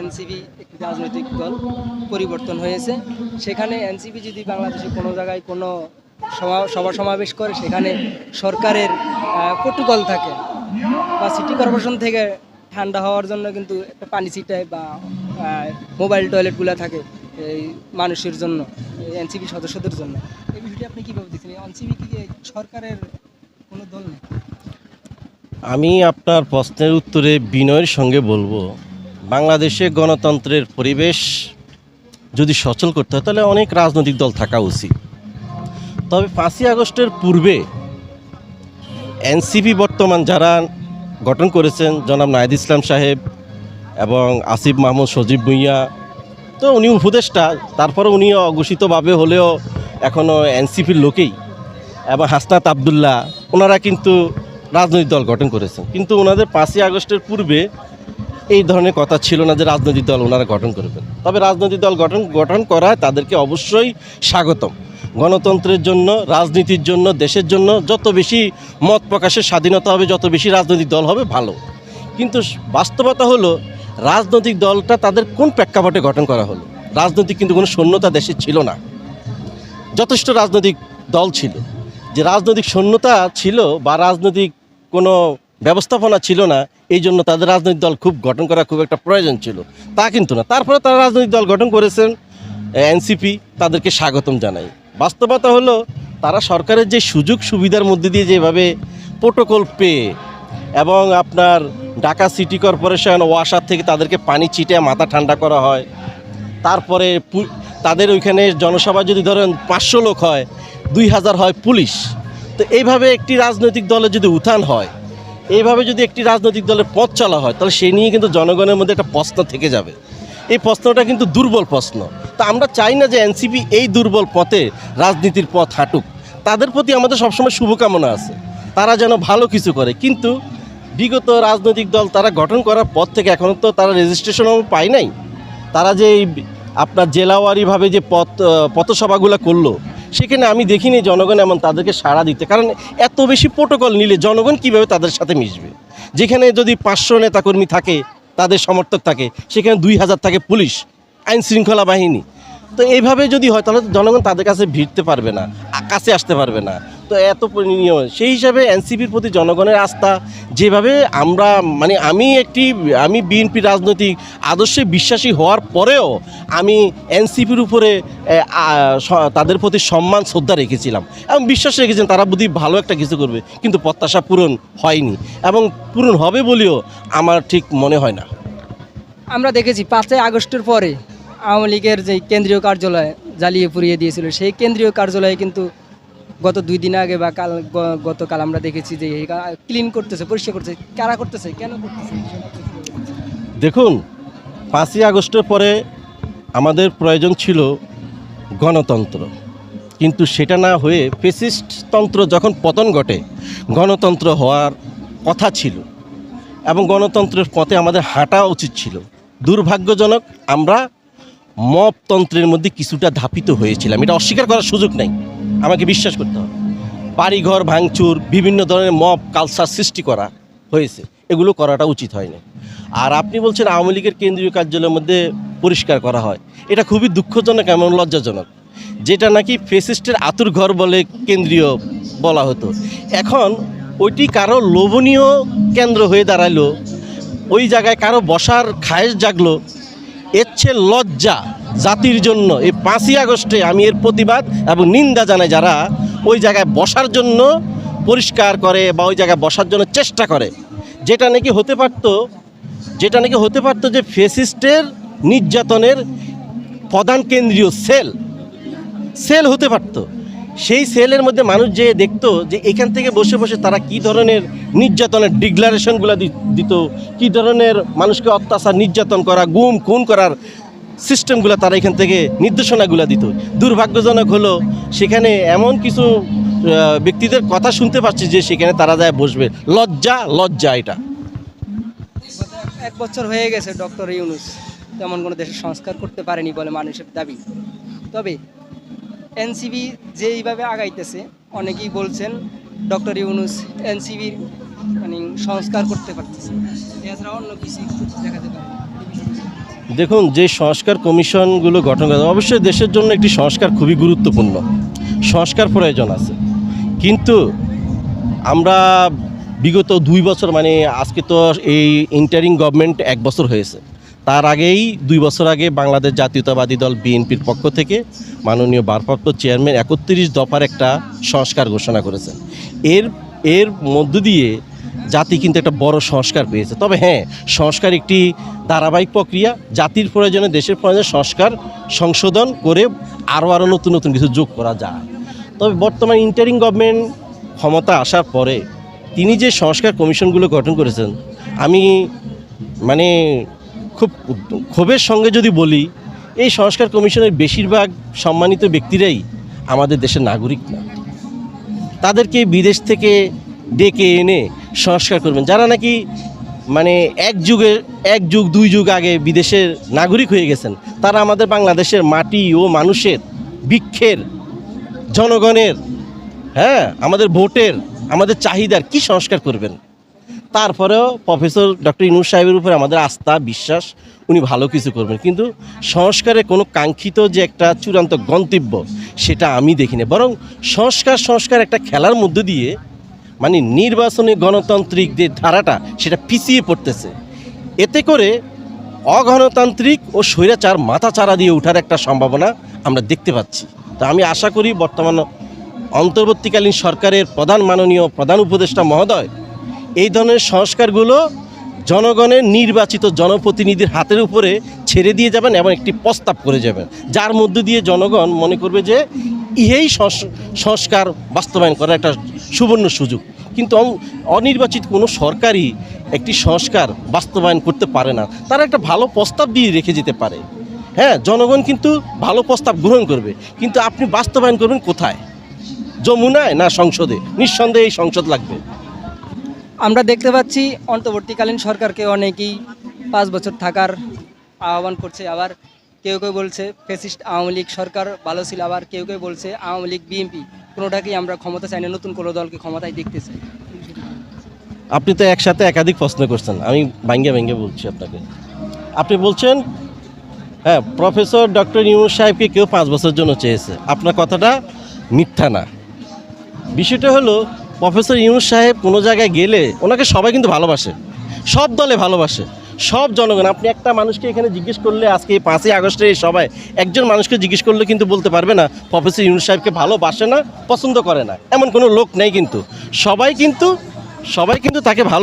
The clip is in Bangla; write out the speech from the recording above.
এনসিপি একটি রাজনৈতিক দল পরিবর্তন হয়েছে। সেখানে এনসিপি যদি বাংলাদেশে কোনো জায়গায় কোনো সভা সমাবেশ করে, সেখানে সরকারের প্রোটোকল থাকে বা সিটি কর্পোরেশন থেকে ঠান্ডা হওয়ার জন্য কিন্তু একটা পানি ছিটায় বা মোবাইল টয়লেটগুলো থাকে এই মানুষের জন্য এনসিপি সদস্যদের জন্য। এই বিষয়টি আপনি কীভাবে দেখছেন? এনসিপি কি সরকারের কোনো দল নেই আমি আপনার প্রশ্নের উত্তরে বিনয়ের সঙ্গে বলব। বাংলাদেশে গণতন্ত্রের পরিবেশ যদি সচল করতে হয়, তাহলে অনেক রাজনৈতিক দল থাকা উচিত। তবে পাঁচই আগস্টের পূর্বে এনসিপি বর্তমান যারা গঠন করেছেন, জনাব নাহিদ ইসলাম সাহেব এবং আসিফ মাহমুদ সজীব ভুইয়া, তো উনি উপদেষ্টা তারপরে উনি অঘোষিতভাবে হলেও এখনও এনসিপির লোকেই এবং হাসনাত আবদুল্লাহ, ওনারা কিন্তু রাজনৈতিক দল গঠন করেছেন। কিন্তু ওনাদের পাঁচই আগস্টের পূর্বে এই ধরনের কথা ছিল না যে রাজনৈতিক দল ওনারা গঠন করবেন। তবে রাজনৈতিক দল গঠন গঠন করায় তাদেরকে অবশ্যই স্বাগতম। গণতন্ত্রের জন্য, রাজনীতির জন্য, দেশের জন্য যত বেশি মত প্রকাশের স্বাধীনতা হবে, যত বেশি রাজনৈতিক দল হবে, ভালো। কিন্তু বাস্তবতা হলো, রাজনৈতিক দলটা তাদের কোন প্রেক্ষাপটে গঠন করা হলো? রাজনৈতিক কিন্তু কোনো শূন্যতা দেশে ছিল না। যথেষ্ট রাজনৈতিক দল ছিল। যে রাজনৈতিক শূন্যতা ছিল বা রাজনৈতিক কোনো ব্যবস্থাপনা ছিল না, এই জন্য তাদের রাজনৈতিক দল খুব গঠন করা খুব একটা প্রয়োজন ছিল। তা কিন্তু না। তারপরে তারা রাজনৈতিক দল গঠন করেছেন এনসিপি, তাদেরকে স্বাগতম জানাই। বাস্তবতা হলো, তারা সরকারের যে সুযোগ সুবিধার মধ্যে দিয়ে যেভাবে প্রোটোকল পেয়ে এবং আপনার ঢাকা সিটি কর্পোরেশন ওয়াসার থেকে তাদেরকে পানি ছিটে মাথা ঠান্ডা করা হয়, তারপরে তাদের ওইখানে জনসভা যদি ধরেন পাঁচশো লোক হয়, দুই হাজার হয় পুলিশ। তো এইভাবে একটি রাজনৈতিক দলের যদি উত্থান হয় এইভাবে যদি একটি রাজনৈতিক দলের পথ চলা হয়, তাহলে সে নিয়ে কিন্তু জনগণের মধ্যে একটা প্রশ্ন থেকে যাবে। এই প্রশ্নটা কিন্তু দুর্বল প্রশ্ন। তা আমরা চাই না যে এনসিপি এই দুর্বল পথে রাজনীতির পথ হাঁটুক। তাদের প্রতি আমাদের সবসময় শুভকামনা আছে। তারা যেন ভালো কিছু করে। কিন্তু বিগত রাজনৈতিক দল তারা গঠন করার পর থেকে এখনও তো তারা রেজিস্ট্রেশনও পায় নাই। তারা যে আপনার জেলাওয়ারিভাবে যে পথ পথসভাগুলো করল সেখানে আমি দেখিনি জনগণ এমন তাদেরকে সাড়া দিতে। কারণ এত বেশি প্রোটোকল নিলে জনগণ কীভাবে তাদের সাথে মিশবে? যেখানে যদি পাঁচশো নেতাকর্মী থাকে, তাদের সমর্থক থাকে, সেখানে দুই হাজার থাকে পুলিশ, আইন শৃঙ্খলা বাহিনী। তো এইভাবে যদি হয়, তাহলে জনগণ তাদের কাছে ভিড়তে পারবে না, কাছে আসতে পারবে না। তো এত নিয়ম সেই হিসাবে এনসিপির প্রতি জনগণের আস্থা, যেভাবে আমরা মানে আমি একটি, আমি বিএনপি রাজনৈতিক আদর্শে বিশ্বাসী হওয়ার পরেও আমি এনসিপির উপরে তাদের প্রতি সম্মান, শ্রদ্ধা রেখেছিলাম। এবং বিশ্বাস রেখেছিলাম তারা বুদ্ধি ভালো একটা কিছু করবে, কিন্তু প্রত্যাশা পূরণ হয়নি। এবং পূরণ হবে বলেও আমার ঠিক মনে হয় না। আমরা দেখেছি, পাঁচই আগস্টের পরে আওয়ামী লীগের যে কেন্দ্রীয় কার্যালয় জ্বালিয়ে পুড়িয়ে দিয়েছিল, সেই কেন্দ্রীয় কার্যালয়ে কিন্তু গত দুই দিন আগে বা কাল গতকাল আমরা দেখেছি যে ক্লিন করতেছে, পরিষ্কার করতেছে। কারা করতেছে? কেন করতেছে? দেখুন, পাঁচই আগস্টের পরে আমাদের প্রয়োজন ছিল গণতন্ত্র। কিন্তু সেটা না হয়ে ফেসিস্ট তন্ত্র যখন পতন ঘটে, গণতন্ত্র হওয়ার কথা ছিল এবং গণতন্ত্রের পথে আমাদের হাঁটা উচিত ছিল। দুর্ভাগ্যজনক আমরা মপতন্ত্রের মধ্যে কিছুটা ধাপিত হয়েছিলাম। এটা অস্বীকার করার সুযোগ নেই। আমাকে বিশ্বাস করতে হবে। বাড়িঘর, ভাঙচুর, বিভিন্ন ধরনের মব, কালচার সৃষ্টি করা হয়েছে। এগুলো করাটা উচিত হয়নি। আর আপনি বলছেন আওয়ামী লীগের কেন্দ্রীয় কার্যালয়ের মধ্যে পরিষ্কার করা হয়। এটা খুবই দুঃখজনক এমন লজ্জাজনক। যেটা নাকি ফেসিস্টের আতুর ঘর বলে কেন্দ্রীয় বলা হতো। এখন ওইটি কারও লোভনীয় কেন্দ্র হয়ে দাঁড়াল। ওই জায়গায় কারও বসার খায়েশ জাগলো। এর চেয়ে লজ্জা জাতির জন্য এই পাঁচই আগস্টে আমি এর প্রতিবাদ এবং নিন্দা জানাই যারা ওই জায়গায় বসার জন্য পরিষ্কার করে বা ওই জায়গায় বসার জন্য চেষ্টা করে। যেটা নাকি হতে পারত, যেটা নাকি হতে পারত যে ফেসিস্টের নির্যাতনের প্রধান কেন্দ্রীয় সেল সেল হতে পারতো। সেই সেলের মধ্যে মানুষ যে দেখতো যে এখান থেকে বসে বসে তারা কি ধরনের নির্যাতনের ডিক্লারেশনগুলো দিত, কি ধরনের মানুষকে অত্যাচার, নির্যাতন করা, গুম, খুন করার সিস্টেমগুলো তারা এখান থেকে নির্দেশনাগুলো দিত। দুর্ভাগ্যজনক হলো সেখানে এমন কিছু ব্যক্তিদের কথা শুনতে পাচ্ছি যে সেখানে তারা যায় বসবে। লজ্জা লজ্জা এটা। এক বছর হয়ে গেছে ডক্টর ইউনুস তেমন কোনো দেশের সংস্কার করতে পারেনি বলে মানুষের দাবি। তবে এনসিবি যেইভাবে আগাইতেছে, অনেকেই বলছেন ডক্টর ইউনুস এনসিবির মানে সংস্কার করতে পারতেছে এছাড়া অন্য কিছু দেখাতে পারে দেখুন, যে সংস্কার কমিশনগুলো গঠন করা অবশ্যই দেশের জন্য একটি সংস্কার খুবই গুরুত্বপূর্ণ। সংস্কার প্রয়োজন আছে। কিন্তু আমরা বিগত দুই বছর মানে আজকে তো এই ইন্টারিং গভর্নমেন্ট এক বছর হয়েছে। তার আগেই দুই বছর আগে বাংলাদেশ জাতীয়তাবাদী দল বিএনপির পক্ষ থেকে মাননীয় ভারপ্রাপ্ত চেয়ারম্যান একত্রিশ দফার একটা সংস্কার ঘোষণা করেছেন। এর এর মধ্য দিয়ে জাতি কিন্তু একটা বড় সংস্কার পেয়েছে। তবে হ্যাঁ সংস্কার একটি ধারাবাহিক প্রক্রিয়া, জাতির প্রয়োজনে দেশের প্রয়োজনে সংস্কার, সংশোধন করে আরও আরও নতুন নতুন কিছু যোগ করা যায়। তবে বর্তমান ইন্টারিং গভর্নমেন্ট ক্ষমতা আসার পরে তিনি যে সংস্কার কমিশনগুলো গঠন করেছেন, আমি মানে খুব ক্ষোভের সঙ্গে যদি বলি, এই সংস্কার কমিশনের বেশিরভাগ সম্মানিত ব্যক্তিরাই আমাদের দেশের নাগরিক না। তাদেরকে বিদেশ থেকে ডেকে এনে সংস্কার করবেন। যারা নাকি মানে এক যুগে, এক যুগ, দুই যুগ আগে বিদেশের নাগরিক হয়ে গেছেন, তারা আমাদের বাংলাদেশের মাটি ও মানুষের বৃক্ষের, জনগণের হ্যাঁ আমাদের ভোটের, আমাদের চাহিদার কি সংস্কার করবেন? তারপরেও প্রফেসর ডক্টর ইনুর সাহেবের উপরে আমাদের আস্থা, বিশ্বাস, উনি ভালো কিছু করবেন। কিন্তু সংস্কারে কোনো কাঙ্ক্ষিত যে একটা চূড়ান্ত গন্তব্য, সেটা আমি দেখিনি বরং সংস্কার সংস্কার একটা খেলার মধ্য দিয়ে মানে নির্বাচনী গণতান্ত্রিক যে ধারাটা সেটা পিছিয়ে পড়তেছে। এতে করে অগণতান্ত্রিক ও স্বৈরাচার মাথা চারা দিয়ে ওঠার একটা সম্ভাবনা আমরা দেখতে পাচ্ছি। তা আমি আশা করি বর্তমান অন্তর্বর্তীকালীন সরকারের প্রধান মাননীয় প্রধান উপদেষ্টা মহোদয় এই ধরনের সংস্কারগুলো জনগণের নির্বাচিত জনপ্রতিনিধির হাতের উপরে ছেড়ে দিয়ে যাবেন এবং একটি প্রস্তাব করে যাবেন। যার মধ্য দিয়ে জনগণ মনে করবে যে ইহেই সংস- সংস্কার বাস্তবায়ন করার একটা সুবর্ণ সুযোগ। কিন্তু অনির্বাচিত কোনো সরকারই একটি সংস্কার বাস্তবায়ন করতে পারে না। তারা একটা ভালো প্রস্তাব দিয়ে রেখে যেতে পারে। হ্যাঁ জনগণ কিন্তু ভালো প্রস্তাব গ্রহণ করবে। কিন্তু আপনি বাস্তবায়ন করবেন কোথায়? যমুনায় না সংসদে? নিঃসন্দেহে এই সংসদ লাগবে। আমরা দেখতে পাচ্ছি, অন্তর্বর্তীকালীন সরকারকে অনেকেই পাঁচ বছর থাকার আহ্বান করছে। আবার কেউ কেউ বলছে ফেসিস্ট আওয়ামী লীগ সরকার ভালো ছিল। আবার কেউ কেউ বলছে, আওয়ামী লীগ বিএনপি কোনোটাকেই আমরা ক্ষমতা চাই না, নতুন কোনো দলকে ক্ষমতায় দেখতে চাই আপনি তো একসাথে একাধিক প্রশ্ন করছেন, আমি ভাঙ্গে ভেঙ্গে বলছি আপনাকে। আপনি বলছেন হ্যাঁ প্রফেসর ডক্টর ইউনুস সাহেবকে কেউ পাঁচ বছরের জন্য চেয়েছে। আপনার কথাটা মিথ্যা না। বিষয়টা হলো প্রফেসর ইউনুস সাহেব কোনো জায়গায় গেলে ওনাকে সবাই কিন্তু ভালোবাসে, সব দলে ভালোবাসে, সব জনগণ। আপনি একটা মানুষকে এখানে জিজ্ঞেস করলে আজকে এই পাঁচই আগস্টে সবাই একজন মানুষকে জিজ্ঞেস করলে কিন্তু বলতে পারবে না, প্রফেসর ইউনুস সাহেবকে ভালোবাসে না, পছন্দ করে না। এমন কোনো লোক নেই কিন্তু। সবাই কিন্তু সবাই কিন্তু তাকে ভালো